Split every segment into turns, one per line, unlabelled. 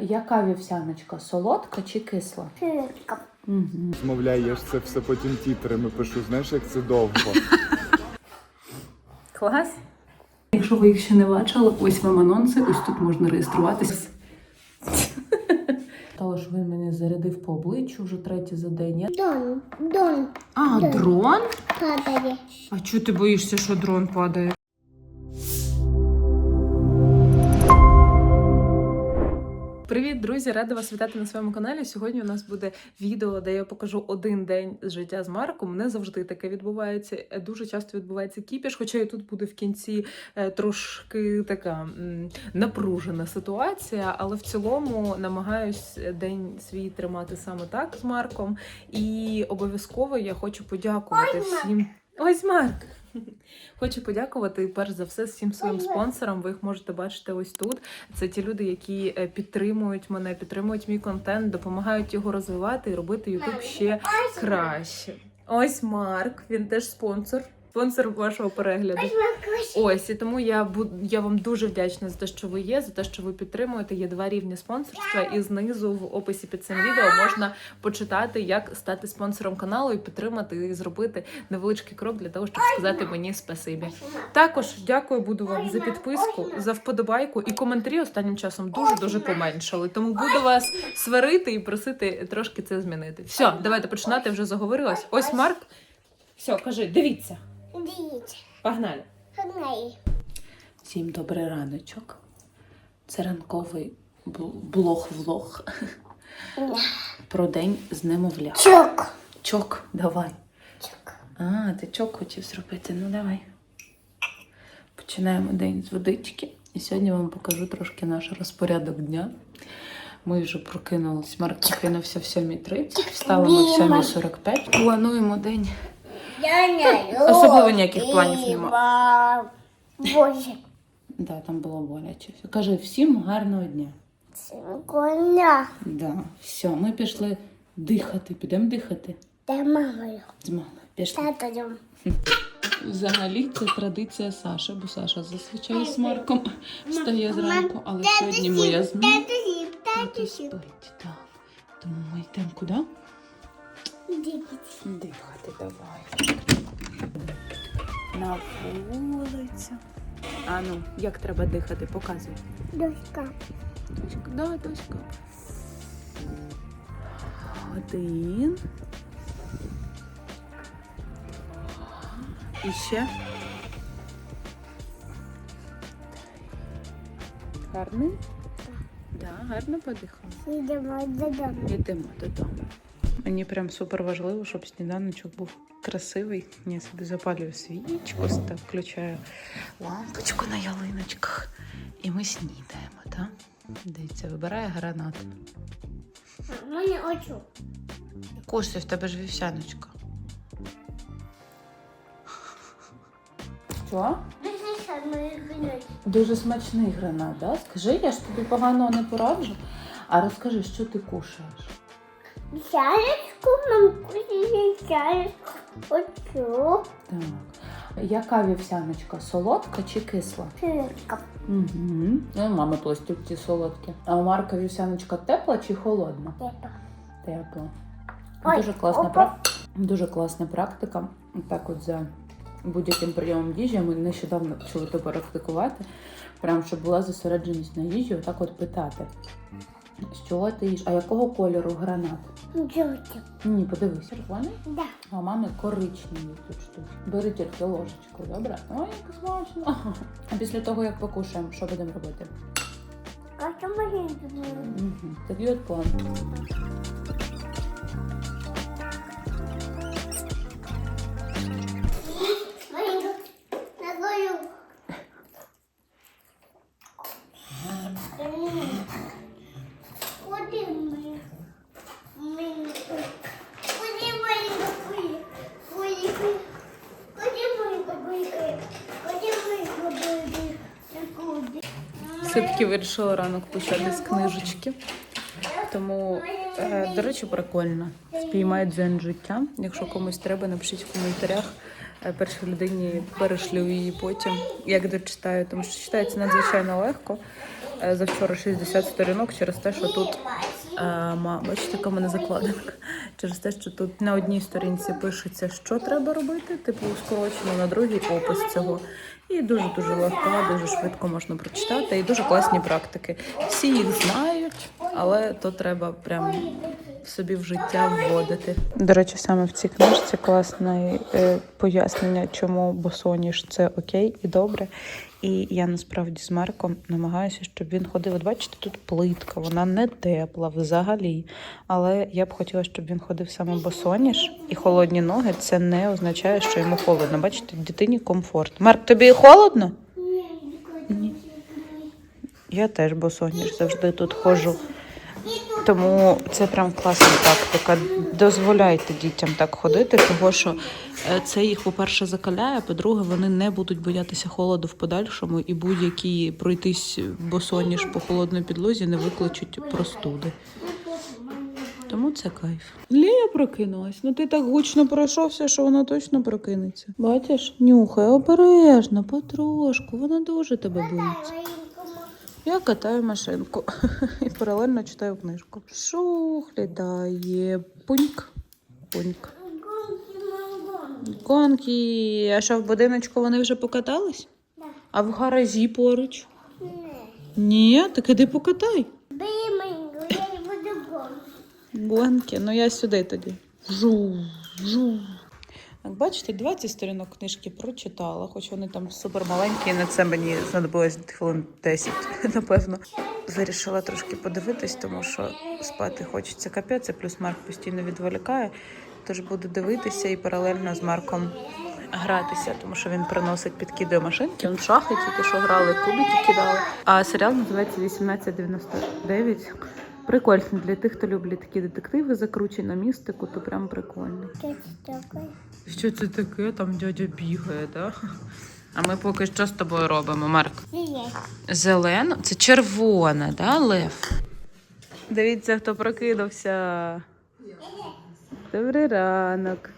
Яка вівсяночка? Солодка чи кисла?
Сирка.
Угу.
Змовляй, я ж це все потім тітрами пишу. Знаєш, як це довго.
Клас. Якщо ви їх ще не бачили, ось вам анонси, ось тут можна реєструватися. Тож він мене зарядив по обличчю вже третій за день. Я-
Дон, дон
А, дрон?
падає.
А чого ти боїшся, що дрон падає? Друзі! Рада вас вітати на своєму каналі. Сьогодні у нас буде відео, де я покажу один день з життя з Марком. Не завжди таке відбувається. Е, Дуже часто відбувається кіпіш, хоча і тут буде в кінці е, трошки така напружена ситуація, але в цілому намагаюсь день свій тримати саме так з Марком. І обов'язково я хочу подякувати всім. Ось Марк! Хочу подякувати перш за все всім своїм спонсорам. Ви їх можете бачити ось тут. Це ті люди, які е, підтримують мене, підтримують мій контент, допомагають його розвивати і робити YouTube ще краще. Ось Марк, він теж спонсор, спонсор вашого перегляду. Ось і тому я буду я вам дуже вдячна за те, що ви є, за те, що ви підтримуєте. Є два рівні спонсорства, і знизу в описі під цим відео можна почитати, як стати спонсором каналу і підтримати і зробити невеличкий крок для того, щоб сказати мені спасибі. Також дякую буду вам за підписку, за вподобайку і коментарі останнім часом дуже дуже поменшали. Тому буду вас сварити і просити трошки це змінити. Все, давайте починати. Вже заговорилась. Ось Марк. Все, кажи, дивіться.
Дивіться.
Погнали.
Погнали.
Всім добрий раночок. Це ранковий блог-влог про день з немовля.
Чок.
Чок, давай.
Чок.
А, ти чок хотів зробити. Ну давай. Починаємо день з водички. І сьогодні вам покажу трошки наш розпорядок дня. Ми вже прокинулись. Марк прокинувся в 7.30, встали ми в 7.45. Плануємо день.
Я не
Особливо ніяких планів нема.
Боже.
Да, там було боляче. Кажи всім гарного дня.
Коня.
Да, все, ми пішли дихати. Підемо дихати
Де мамою?
з мамою. Пішли.
Татою.
Взагалі це традиція Саші, бо Саша зазвичай з Марком встає зранку, але сьогодні моя зміна. Тато спить, так. Тому ми йдемо куди?
Дивіться.
Дихати давай. На вулицю. А ну, як треба дихати? Показуй.
Дочка.
Дочка, да, дочка. Один. І ще. Гарний? Да, гарно подихала.
Йдемо додому.
Йдемо додому. Мені прям супер важливо, щоб сніданочок був красивий. Я собі запалюю свічку, так включаю лампочку на ялиночках. І ми снідаємо, так? Дивіться, вибирає гранат.
А, Мені очу.
Кушай, в тебе ж вівсяночка. Що?
Дуже
смачний гранат, да? Скажи, я ж тобі поганого не пораджу. А розкажи, що ти кушаєш?
Чарочку, мамку, чарочку. Очу.
Так. Яка вівсяночка? Солодка чи кисла?
Сирка.
Угу. Ну, мами пластівці солодкі. А у Марка вівсяночка тепла чи холодна? Тепла.
Ой,
Дуже класна,
опа.
пра... Дуже класна практика. Так от за будь-яким прийомом їжі ми нещодавно почали то практикувати. Прям щоб була зосередженість на їжі, отак от питати. Що ти їш? А якого кольору гранат?
Джоті.
Ні, подивись, червоний,
Да.
а у мами коричневі тут штуки. Бери тільки ложечку, добре? Ой, як смачно. А після того, як покушаємо, що будемо робити?
Мені
Угу. Такий от план. Вирішила ранок почати з книжечки. Тому, е, до речі, прикольно. Спіймай дзен життя. Якщо комусь треба, напишіть в коментарях. Е, Першій людині перешлю її потім, як дочитаю, тому що читається надзвичайно легко. е, завчора 60 сторінок через те, що тут ма, бачите, яка в мене закладинка. Через те, що тут на одній сторінці пишеться, що треба робити, типу скорочено, на другій опис цього. І дуже дуже легка, дуже швидко можна прочитати. І дуже класні практики. Всі їх знають, але то треба прям собі в життя вводити. До речі, саме в цій книжці класне е, пояснення, чому босоніж це окей і добре. І я насправді з Марком намагаюся, щоб він ходив. От бачите, тут плитка, вона не тепла взагалі. Але я б хотіла, щоб він ходив саме босоніж, і холодні ноги це не означає, що йому холодно. Бачите, дитині комфорт. Марк, тобі холодно? Ні. Я теж босоніж завжди тут ходжу. Тому це прям класна тактика. Дозволяйте дітям так ходити, тому що е, це їх, по-перше, закаляє, по-друге, вони не будуть боятися холоду в подальшому, і будь-які пройтись босоніж по холодній підлозі не викличуть простуди. Тому це кайф. Лія прокинулась. Ну ти так гучно пройшовся, що вона точно прокинеться. Бачиш, нюхай обережно, потрошку. Вона дуже тебе боїться. Я катаю машинку і паралельно читаю книжку. Шух літає. Пуньк. Пуньк. Конки. А що в будиночку вони вже покатались?
Да.
А в гаражі поруч? Ні, так іди покатай.
Биминго, я не буду гонки.
Гонки, ну я сюди тоді. Жу, жу. Як бачите, 20 сторінок книжки прочитала, хоч вони там супер маленькі, і на це мені знадобилось хвилин 10, напевно. Вирішила трошки подивитись, тому що спати хочеться капець, а плюс Марк постійно відволікає. Тож буду дивитися і паралельно з Марком гратися, тому що він приносить підкидує машинки. Он в шахи тільки що грали, кубики кидали. А серіал називається 1899. Прикольно для тих, хто люблять такі детективи, закручені на містику, то прям прикольно.
Что это такое?
Що це таке? Там дядя бігає, да? А ми поки що з тобою робимо, Марк. Зелено? Це червона, да, Лев? Дивіться, хто прокинувся. Добрий ранок.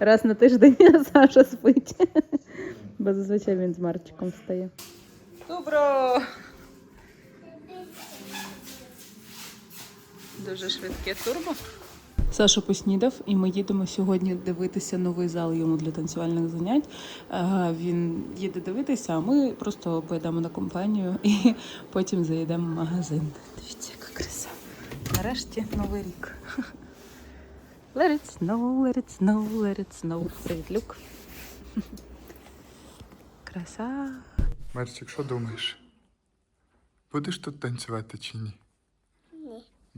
Раз на тиждень Саша спить. Бо зазвичай він з Марчиком встає. Добро! Дуже швидке турбо. Саша поснідав, і ми їдемо сьогодні дивитися новий зал йому для танцювальних занять. Е, Він їде дивитися, а ми просто поїдемо на компанію і потім заїдемо в магазин. Дивіться, яка краса. Нарешті новий рік. Let it snow, let it snow, let it snow. Привіт, Люк. Краса.
Марчик, що думаєш? Будеш тут танцювати чи ні?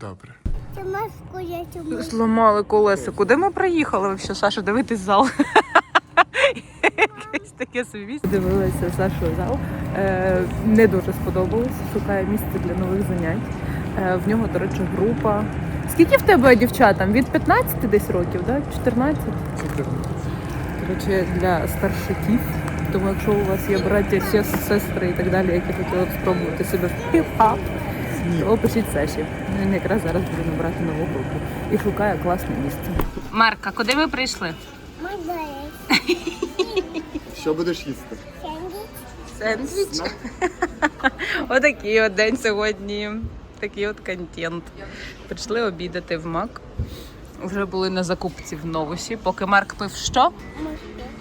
Добре.
Ты маску я.
Зламали колеса. Куди ми приїхали взагалі, Саша, дивитись зал? Якесь таке собі. Дивилася Сашу зал. Е, не дуже сподобалось. Шукає місце для нових занять. Е, в нього, до речі, група. Скільки в тебе дівчатам? Від 15 десь років, да? 14? Коротше, для старшаків. Тому якщо у вас є браття, сестри і так далі, які хотіли б спробувати себе в хіп-хап, то пишіть Саші. Він якраз зараз буде набрати нову групу і шукає класне місце. Марка, куди ми прийшли?
Що будеш їсти?
Сендвіч. Отакий от день сьогодні. Такий от контент. Прийшли обідати в Мак. Вже були на закупці в новусі, поки Марк пив що?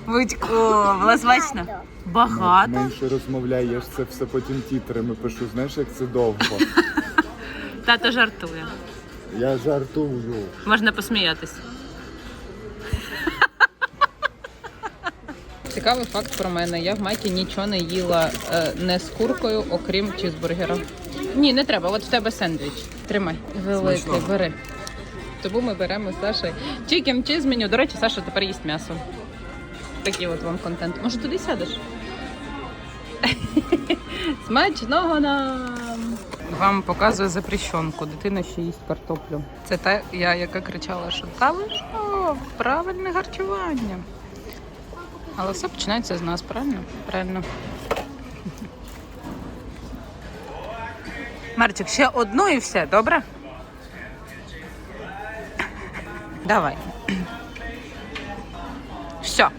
Витько, було смачно? Багато.
Менше розмовляй, я ж це все потім тітрами пишу. Знаєш, як це довго.
Тато жартує.
Я жартую.
Можна посміятися. Цікавий факт про мене. Я в майкі нічого не їла е, не з куркою, окрім чізбургера. Ні, не треба. От в тебе сендвіч. Тримай. Великий,
Смачного.
бери. Тому ми беремо з Сашею чікен чіз меню. До речі, Саша тепер їсть м'ясо. Такий от вам контент. Може, туди сядеш? Смачного нам! Вам показую запрещенку. Дитина ще їсть картоплю. Це та я, яка кричала, що та ви що, правильне харчування. Але все починається з нас, правильно? Правильно. Марчик, ще одну і все, добре? Давай. Все.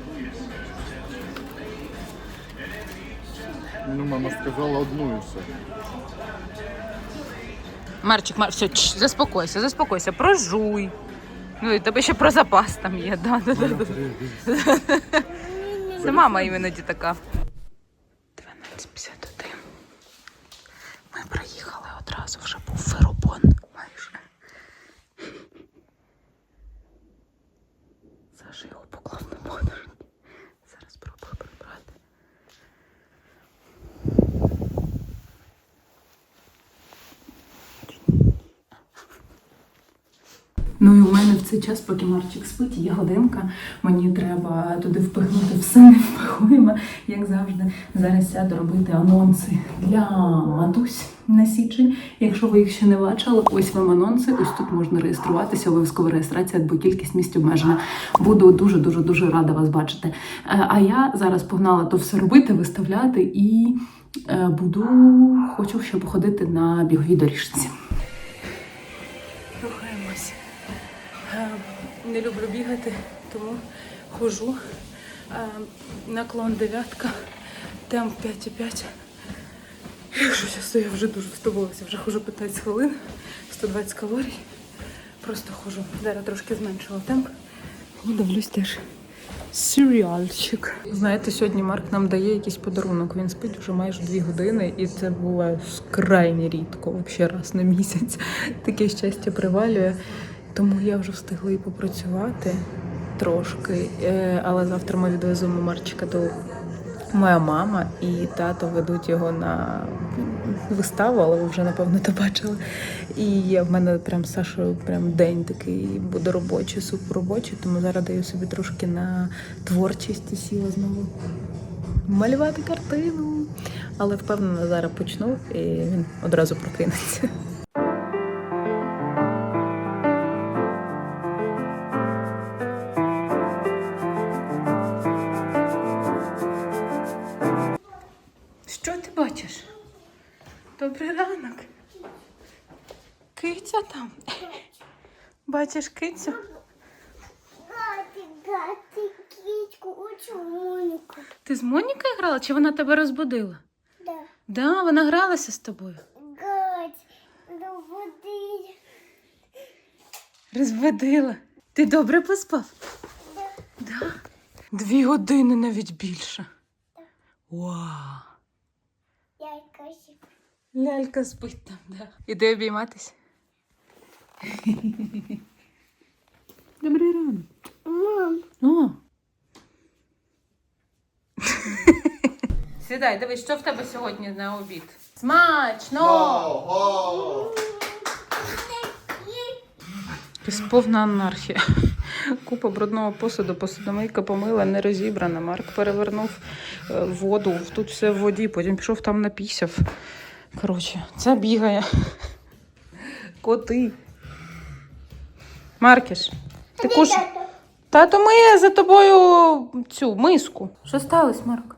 Ну, мама сказала одну і все.
Марчик, Мар, все, чш, заспокойся, заспокойся, прожуй. Ну і тебе ще про запас там є. Да, да, да, да. Це мама іноді така. 12.51. Ми приїхали одразу, вже був феробон майже. Саша його поклав на подорожні. Зараз спробую прибрати. Ну і у мене в цей час, поки Марчик спить, є годинка. Мені треба туди впихнути все невпихуємо, як завжди. Зараз сяду робити анонси для матусь на січень. Якщо ви їх ще не бачили, ось вам анонси. Ось тут можна реєструватися. Обов'язкова реєстрація, бо кількість місць обмежена. Буду дуже дуже дуже рада вас бачити. Е, А я зараз погнала то все робити, виставляти і е, буду хочу ще походити на біговій доріжці. Не люблю бігати, тому хожу. Е, Наклон дев'ятка, темп 5,5. Якщо чесно, я вже дуже втомилася, вже хожу 15 хвилин, 120 калорій. Просто хожу. Зараз трошки зменшила темп. І дивлюсь теж серіальчик. Знаєте, сьогодні Марк нам дає якийсь подарунок. Він спить вже майже дві години, і це буває крайне рідко, взагалі раз на місяць. Таке щастя привалює. Тому я вже встигла і попрацювати трошки. Е, Але завтра ми відвеземо Марчика до моя мама і тато ведуть його на виставу, але ви вже напевно то бачили. І в мене прям Сашою прям день такий буде робочий, супер робочий, тому зараз даю собі трошки на творчість і сіла знову малювати картину. Але впевнена, зараз почну і він одразу прокинеться. Бачиш кицю? Ти з Монікою грала чи вона тебе розбудила?
Да.
Да, вона гралася з тобою. Розбудила. Ти добре поспав? Да. Дві години навіть більше. Вау.
Яйка сіп.
Лялька спить там, да. Іди обійматись. Добрий ранок.
Мам,
О. Сідай, дивись, що в тебе сьогодні на обід? Смачно! Якась повна анархія. Купа брудного посуду, посудомийка помила, не розібрана. Марк перевернув е, воду, тут все в воді, потім пішов там напісяв. Коротше, це бігає. Коти. Маркіш, ти куш... Тато миє за тобою цю миску. Що сталося, Марк?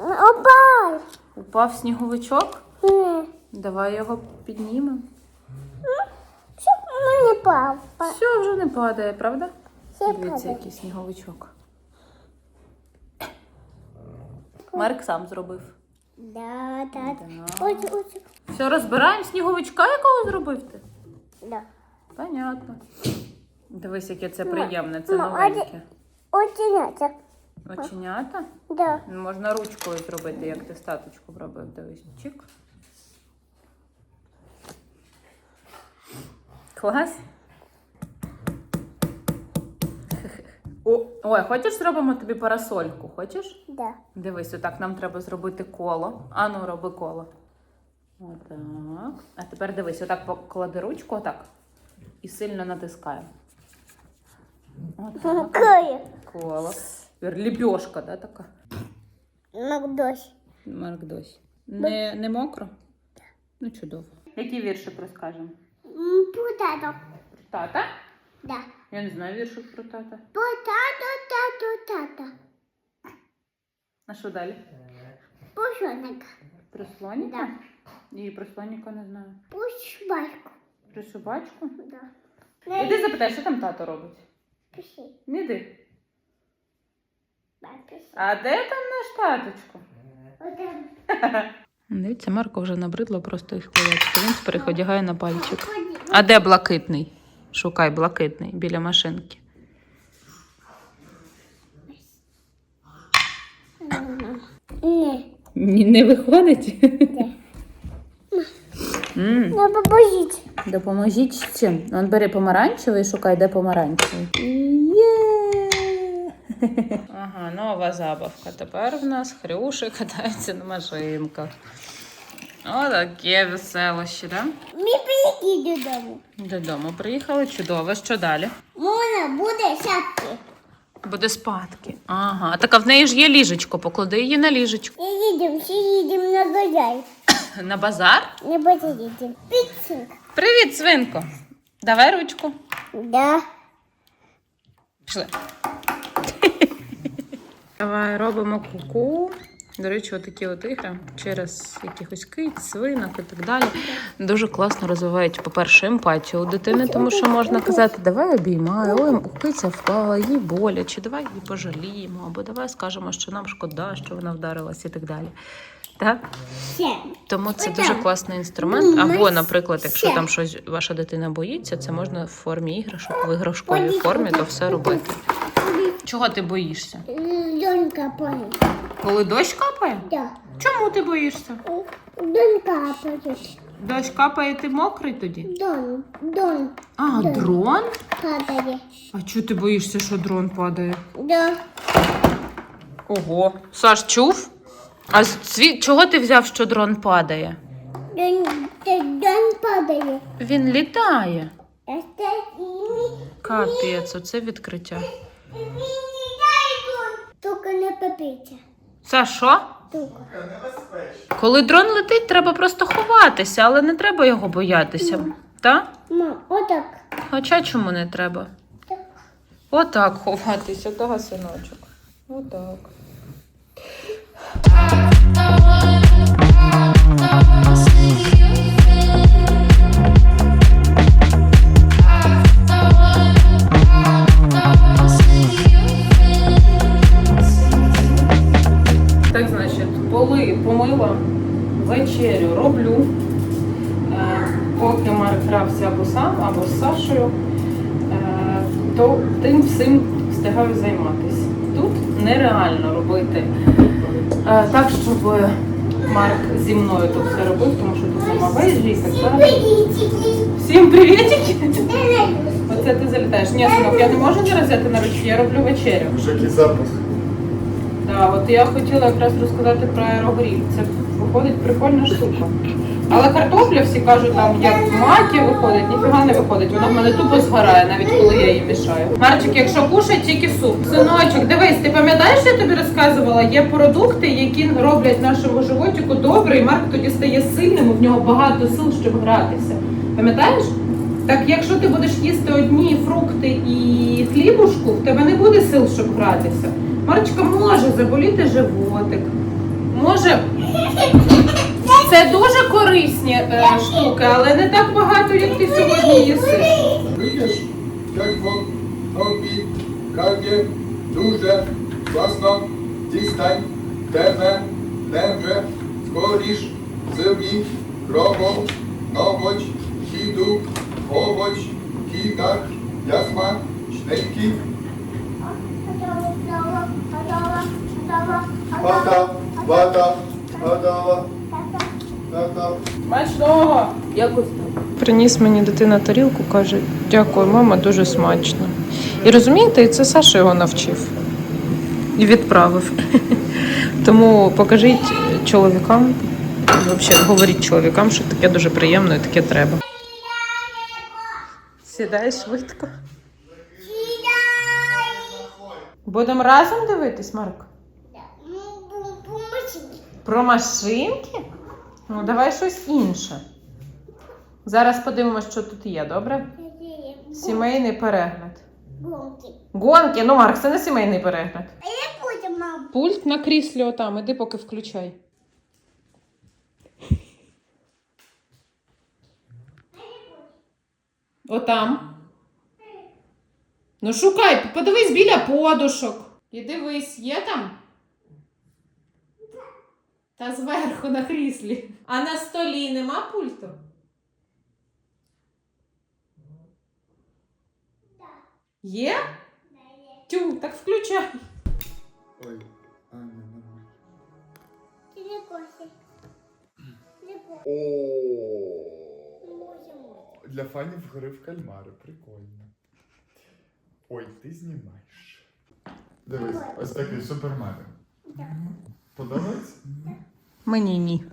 Опай.
Упав сніговичок?
Ні.
Давай його піднімемо.
Що мені папа?
Все, вже не падає, правда?
Все
Дивіться,
падає.
який сніговичок. Марк сам зробив.
Да, да.
Да.
Ось, ось.
Все, розбираємо сніговичка, якого зробив ти?
Да.
Понятно. Дивись, яке це приємне, це
ма,
новеньке.
Оченята.
Оченята?
Да.
Можна ручкою зробити, як ти статочку робив. Дивись. Чик. Клас. О, ой, хочеш зробимо тобі парасольку? Хочеш?
Да.
Дивись, отак нам треба зробити коло. Ану, роби коло. Отак. А тепер дивись, отак поклади ручку, отак. І сильно натискаємо.
Какая?
Коло. Тепер да, така?
Макдось.
Марк досі. Не, не мокро? Ну, чудово. Які вірші розкажемо?
Потато.
Про тата?
Да.
Я не знаю віршів про тата.
Потато, тато, тата.
А що далі?
Пошонок.
Про слоніка?
Да.
І про слоніка не знаю.
Пушбайку.
Про собачку?
Да.
Іди запитай, що там тато робить.
Пиши.
Іди. А де там наш таточко?
Отам.
Дивіться, Марко вже набридло просто їх хвилячки. Він тепер їх одягає на пальчик. А де блакитний? Шукай блакитний біля машинки.
Ні.
Ні, не виходить? М,
Не.
Допоможіть з чим? Он бери помаранчевий, шукай, де помаранчевий. Ага, нова забавка. Тепер в нас хрюші катаються на машинках. Отаке веселище, да?
Ми приїдемо додому.
Додому приїхали, чудово. Що далі?
Можна буде сядки.
Буде спадки. Ага, так а в неї ж є ліжечко, поклади її на ліжечко.
І їдемо, всі їдемо на базар.
На базар?
Не буде їдемо. Піцинг.
Привіт, свинко. Давай ручку.
Да.
Пішли. Давай робимо куку. До речі, отакі от ігри через якихось киць, свинок і так далі. Дуже класно розвивають, по-перше, емпатію у дитини, тому що можна казати, давай обіймай, ой, киця впала, їй боляче, давай її пожаліємо, або давай скажемо, що нам шкода, що вона вдарилась і так далі. Так? Тому це дуже класний інструмент.
Ну,
Або, наприклад, якщо там щось ваша дитина боїться, це можна в формі іграшок, в іграшковій формі, то все робити. Чого ти боїшся?
Донька поїде.
Коли дощ капає?
Да.
Чому ти боїшся?
Донька поїде.
Дощ капає, ти мокрий тоді?
Дон. Дон.
А,
Да.
дрон?
Падає.
А чого ти боїшся, що дрон падає?
Да.
Ого. Саш, чув? А сві... чого ти взяв, що дрон падає?
Дон, дон падає.
Він літає. Капець, оце відкриття.
Тільки не попіться.
Саш, що?
Тільки.
Коли дрон летить, треба просто ховатися, але не треба його боятися. Так?
Мам, отак.
Хоча чому не треба?
Так.
Отак ховатися, того синочок. Отак. Так, поли помила, вечерю роблю. Е, Поки Марк грався або сам, або з Сашею, е, то тим всім встигаю займатися. Тут нереально робити е, так, щоб Марк зі мною тут все робив, тому що тут нема вежі і так далі. Всім привітики! Оце ти залітаєш. Ні, синок, я не можу зараз взяти на ручки, я роблю вечерю.
Вже який запах.
От я хотіла якраз розказати про аерогріль. Це виходить прикольна штука. Але картопля всі кажуть, там як в макі виходить, ніфіга не виходить. Вона в мене тупо згорає, навіть коли я її мішаю. Марчик, якщо кушай, тільки суп. Синочок, дивись, ти пам'ятаєш, я тобі розказувала? Є продукти, які роблять нашому животику добре, і Марк тоді стає сильним, в нього багато сил, щоб гратися. Пам'ятаєш? Так якщо ти будеш їсти одні фрукти і хлібушку, в тебе не буде сил, щоб гратися. Марочка може заболіти животик. Може. Це дуже корисні е, штуки, але не так багато, як ти сьогодні їси.
Wiesz, jak won robi, kawie, duże, własno, dzistań, teme, lęże, skorisz, zymi, grobą, nowoć, hidu, owoć, kitak, jasma, śnejki, padała, tata.
Смачного! Якось. Приніс мені дитина тарілку, каже: дякую, мама, дуже смачно. І розумієте, і це Саша його навчив і відправив. Тому покажіть чоловікам, взагалі говоріть чоловікам, що таке дуже приємно і таке треба. Сідай швидко. Будемо разом дивитись, Марк? Про машинки? Ну, давай щось інше. Зараз подивимося, що тут є, добре? Сімейний перегляд.
Гонки.
Гонки, ну Марк, це не сімейний перегляд.
А я потім, мам.
Пульт на кріслі отам, іди поки включай. Отам. Ну шукай, подивись біля подушок. І дивись, є там? Та зверху на кріслі. А на столі нема пульту? Є? Тю, так включай.
Ой, а, не. О, Для фанів гри в кальмари, прикольно. Ой, ти знімаєш. Дивись, ось такий супермен.
Так.
Подобається?
Мені ні.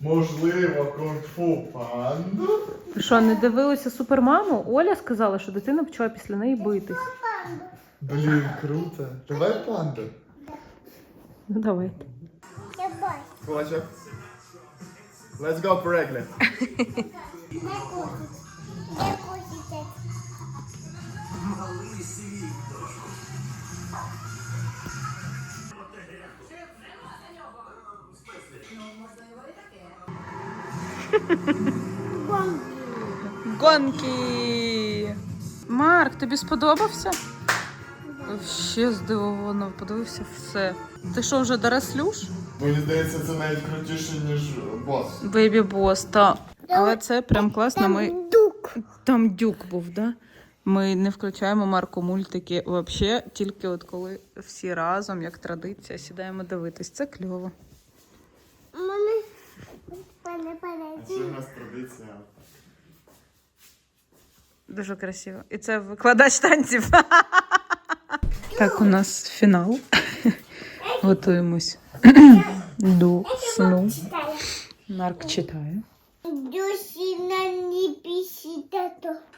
Можливо, кунг-фу панду.
Що, не дивилися супермаму? Оля сказала, що дитина почала після неї битись.
Блін, круто. Давай панду.
Ну давайте.
Я.
Кулачок. Let's go, перегляд.
Не коси. Не коси.
Гонки! Марк, тобі сподобався? Ще здивовано, подивився все. Ти що, вже дорослюш?
Мені здається, це навіть крутіше, ніж бос.
Бейбі бос, та. Але це прям класно. Ми...
Там.
Там дюк був, да? Ми не включаємо Марко мультики взагалі, тільки от коли всі разом, як традиція, сідаємо дивитись. Це кльово.
Мене. Пане,
А ще в нас традиція.
Дуже красиво. І це викладач танців. Так, у нас фінал. Готуємось до сну. Марк читає.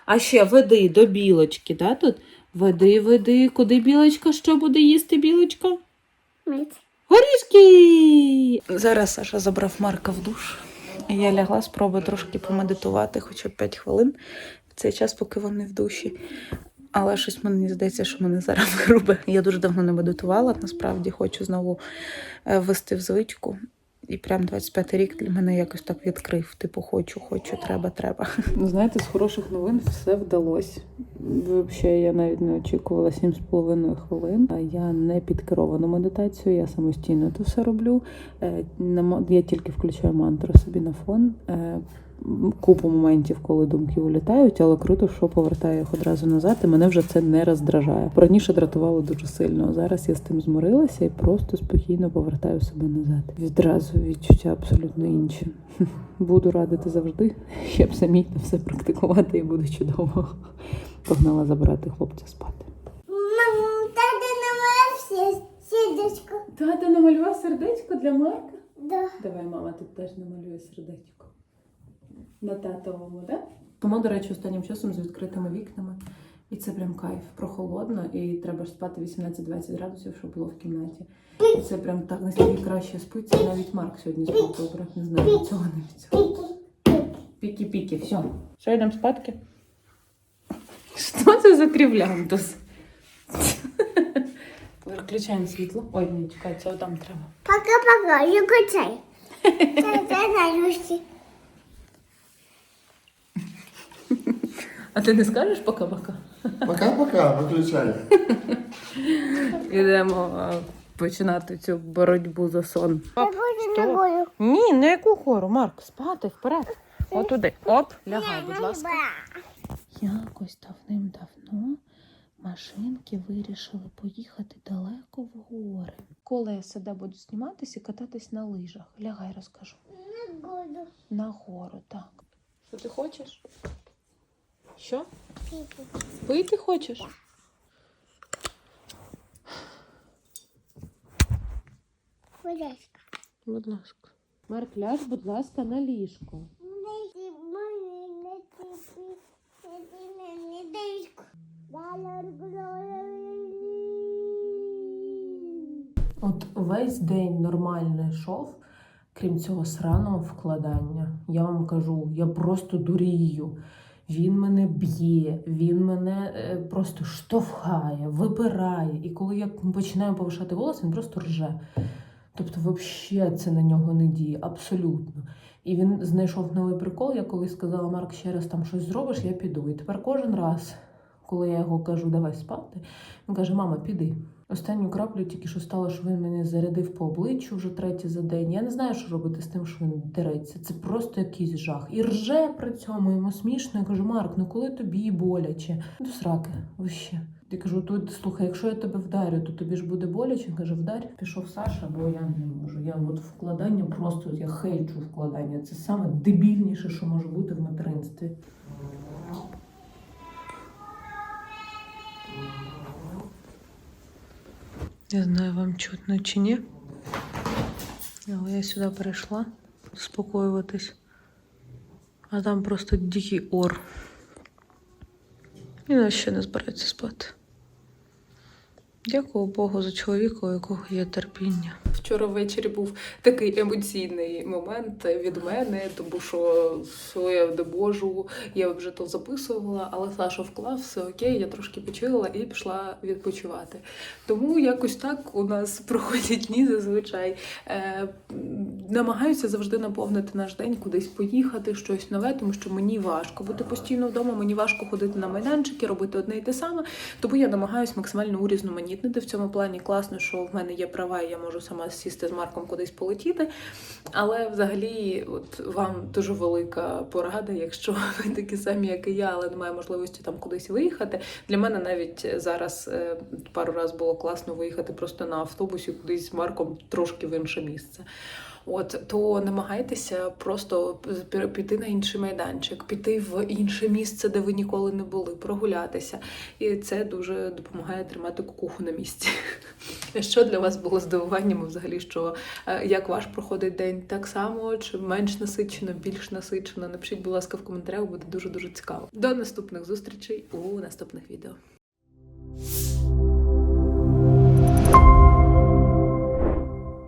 А ще веди до білочки, да, тут? Веди, веди, куди білочка? Що буде їсти білочка? Горішки! Зараз Саша забрав Марка в душ. Я лягла, спробую трошки помедитувати, хоча б 5 хвилин в цей час, поки вони в душі. Але щось мені здається, що мене зараз грубе. Я дуже давно не медитувала. Насправді хочу знову е, ввести в звичку. І прям 25 рік для мене якось так відкрив. Типу, хочу, хочу, треба, треба. Ну, знаєте, з хороших новин все вдалося. Взагалі, я навіть не очікувала 7,5 хвилин. Я не під керовану медитацію, я самостійно це все роблю. Е, Я тільки включаю мантру собі на фон. Купу моментів, коли думки улітають, але круто, що повертаю їх одразу назад, і мене вже це не роздражає. Раніше дратувало дуже сильно. Зараз я з тим змирилася і просто спокійно повертаю себе назад. Відразу відчуття абсолютно інші. Буду радити завжди, щоб самі це все практикувати і буде чудово. Погнала забирати хлопця спати.
Мам, намалявся сідочку.
Тата намалював сердечко для Марка.
Да.
Давай, мама, тут теж намалює сердечко. На татовому, так? Тому, до речі, останнім часом з відкритими вікнами. І це прям кайф, прохолодно, і треба ж спати 18-20 градусів, щоб було в кімнаті. І це прям так наскільки краще спиться. Навіть Марк сьогодні спав добре. Не знаю, від цього не від цього.
Піки.
Піки-піки, все. Все, йдемо спадки. Що це за крівлянтус? Включаємо світло. Ой, ні, чекай, це там треба.
Пока-пока, я качай. Це на
А ти не скажеш пока-пока?
Пока-пока, виключай.
Ідемо починати цю боротьбу за сон.
Я буду.
Ні, на яку хору, Марк, спати вперед. Отуди. Оп, лягай, будь ласка. Якось давним-давно машинки вирішили поїхати далеко в гори. Колеса де будуть зніматися і кататись на лижах. Лягай, розкажу.
Не буду.
На гору, так. Що ти хочеш? Що?
Піки.
Пити хочеш?
Будь ласка.
Будь ласка. Марк, ляж, будь ласка, на ліжко.
Дишку.
От весь день нормально йшов, крім цього сраного вкладання. Я вам кажу, я просто дурію. Він мене б'є, він мене е, просто штовхає, випирає. І коли я починаю повишати голос, він просто рже. Тобто, взагалі це на нього не діє, абсолютно. І він знайшов новий прикол. Я колись сказала, Марк, ще раз там щось зробиш, я піду. І тепер кожен раз, коли я його кажу, давай спати, він каже: Мама, піди. Останню краплю тільки що стало, що він мене зарядив по обличчю вже третє за день. Я не знаю, що робити з тим, що він дереться. Це просто якийсь жах. І рже при цьому йому смішно. Я кажу, Марк, ну коли тобі боляче? До сраки, вообще. Я кажу, тут слухай, якщо я тебе вдарю, то тобі ж буде боляче. Каже, вдарь. Пішов Саша, бо я не можу. Я от вкладання просто я хейчу вкладання. Це саме дебільніше, що може бути в материнстві. Не знаю, вам чутно чи ні. Але я сюди перейшла заспокоюватись. А там просто дикий ор. І нас ще не збирається спати. Дякую Богу за чоловіка, у якого є терпіння. Вчора ввечері був такий емоційний момент від мене, тому що я не можу, я вже то записувала, але Саша вклав, все окей, я трошки почила і пішла відпочивати. Тому якось так у нас проходять дні зазвичай. Е, намагаюся завжди наповнити наш день, кудись поїхати, щось нове, тому що мені важко бути постійно вдома, мені важко ходити на майданчики, робити одне і те саме. Тому я намагаюся максимально урізноманітнити. В цьому плані класно, що в мене є права, і я можу сама сісти з Марком кудись полетіти. Але взагалі, от вам дуже велика порада, якщо ви такі самі, як і я, але немає можливості там кудись виїхати. Для мене навіть зараз е, пару разів було класно виїхати просто на автобусі кудись з Марком трошки в інше місце. От то намагайтеся просто піти на інший майданчик, піти в інше місце, де ви ніколи не були, прогулятися. І це дуже допомагає тримати кукуху на місці. Що для вас було здивуванням взагалі, що е, як ваш проходить день так само, чи менш насичено, більш насичено? Напишіть, будь ласка, в коментарях, буде дуже дуже цікаво. До наступних зустрічей у наступних відео.